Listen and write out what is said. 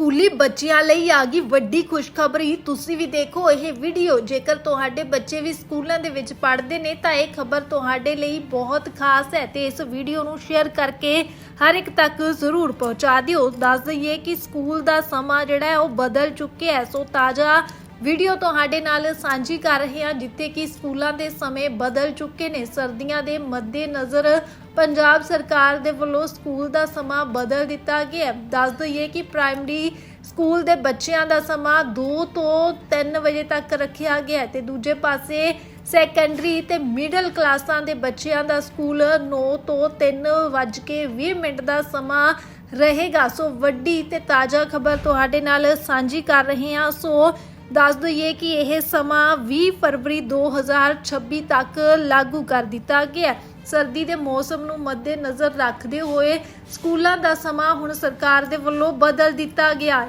ਸਕੂਲੀ ਬੱਚਿਆਂ ਲਈ ਆ ਗਈ ਵੱਡੀ ਖੁਸ਼ਖਬਰੀ। ਤੁਸੀਂ ਵੀ ਦੇਖੋ ਇਹ ਵੀਡੀਓ। ਜੇਕਰ ਤੁਹਾਡੇ ਬੱਚੇ ਵੀ ਸਕੂਲਾਂ ਦੇ ਵਿੱਚ ਪੜ੍ਹਦੇ ਨੇ, ਤਾਂ ਇਹ ਖਬਰ ਤੁਹਾਡੇ ਲਈ ਬਹੁਤ ਖਾਸ ਹੈ ਤੇ ਇਸ ਵੀਡੀਓ ਨੂੰ ਸ਼ੇਅਰ ਕਰਕੇ ਹਰ ਇੱਕ ਤੱਕ ਜ਼ਰੂਰ ਪਹੁੰਚਾ ਦਿਓ। ਦੱਸ ਦਈਏ ਕਿ ਸਕੂਲ ਦਾ ਸਮਾਂ ਜਿਹੜਾ ਹੈ ਉਹ ਬਦਲ ਚੁੱਕਿਆ ਹੈ। ਸੋ ਤਾਜ਼ਾ ਵੀਡੀਓ ਤੁਹਾਡੇ ਨਾਲ ਸਾਂਝੀ ਕਰ ਰਹੇ ਹਾਂ, ਜਿੱਥੇ ਕਿ ਸਕੂਲਾਂ ਦੇ ਸਮੇਂ ਬਦਲ ਚੁੱਕੇ ਨੇ। ਸਰਦੀਆਂ ਦੇ ਮੱਦੇਨਜ਼ਰ ਪੰਜਾਬ ਸਰਕਾਰ ਦੇ ਵੱਲੋਂ ਸਕੂਲ ਦਾ ਸਮਾਂ ਬਦਲ ਦਿੱਤਾ ਗਿਆ ਦੱਸ ਦਈਏ ਕਿ ਪ੍ਰਾਇਮਰੀ ਸਕੂਲ ਦੇ ਬੱਚਿਆਂ ਦਾ ਸਮਾਂ 2 ਤੋਂ 3 ਵਜੇ ਤੱਕ ਰੱਖਿਆ ਗਿਆ ਹੈ ਤੇ ਦੂਜੇ ਪਾਸੇ ਸੈਕੰਡਰੀ ਤੇ ਮਿਡਲ ਕਲਾਸਾਂ ਦੇ ਬੱਚਿਆਂ ਦਾ ਸਕੂਲ 9 ਤੋਂ 3 ਵੱਜ ਕੇ 20 ਮਿੰਟ ਦਾ ਸਮਾਂ ਰਹੇਗਾ। ਸੋ ਵੱਡੀ ਤੇ ਤਾਜ਼ਾ ਖਬਰ ਤੁਹਾਡੇ ਨਾਲ ਸਾਂਝੀ ਕਰ ਰਹੇ ਹਾਂ। ਸੋ ਦੱਸ ਦਈਏ ਕਿ ਇਹ ਸਮਾਂ 20 ਫਰਵਰੀ 2026 ਤੱਕ ਲਾਗੂ ਕਰ ਦਿੱਤਾ ਗਿਆ ਹੈ। ਸਰਦੀ ਦੇ ਮੌਸਮ ਨੂੰ ਮੱਦੇਨਜ਼ਰ ਰੱਖਦੇ ਹੋਏ ਸਕੂਲਾਂ ਦਾ ਸਮਾਂ ਹੁਣ ਸਰਕਾਰ ਦੇ ਵੱਲੋਂ ਬਦਲ ਦਿੱਤਾ ਗਿਆ ਹੈ